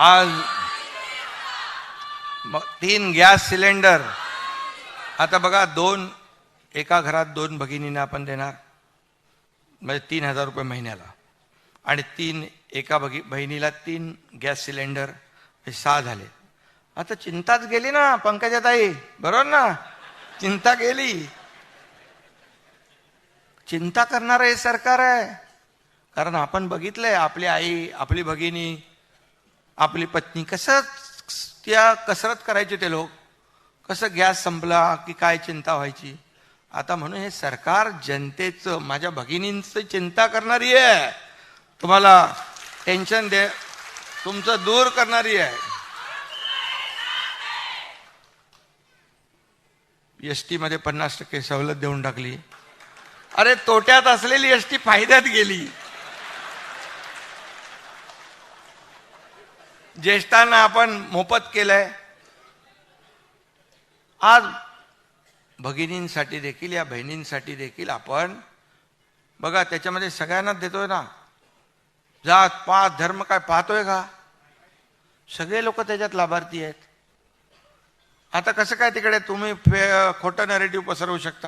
आज मग तीन गॅस सिलेंडर. आता बघा दोन एका घरात दोन भगिनींना आपण देणार. म्हणजे तीन हजार रुपये महिन्याला. आणि तीन एका भगी बहिणीला तीन गॅस सिलेंडर हे सहा झाले. आता चिंताच गेली ना पंकजाताई. बरोबर ना? चिंता गेली. चिंता करणारं हे सरकार आहे. कारण आपण बघितलंय आपली आई आपली भगिनी आपली पत्नी कसं त्या कसरत करायचे ते लोक? कसं गॅस संपला की काय चिंता व्हायची? आता म्हणून हे सरकार जनतेचं माझ्या भगिनींचं चिंता करणारी आहे. तुम्हाला टेन्शन दे तुमचं दूर करणारी आहे. एसमध्ये पन्नास टक्के सवलत देऊन टाकली. अरे तोट्यात असलेली एस टी फायद्यात गेली. ज्येष्ठांना आपण मोफत केलंय. आज भगिनींसाठी देखील या बहिणींसाठी देखील आपण बघा त्याच्यामध्ये सगळ्यांनाच देतोय ना. जात पात धर्म काय पाहतोय का? सगळे लोक त्याच्यात लाभार्थी आहेत. आता कसं काय तिकडे तुम्ही खोटं नरेटिव्ह पसरवू शकता?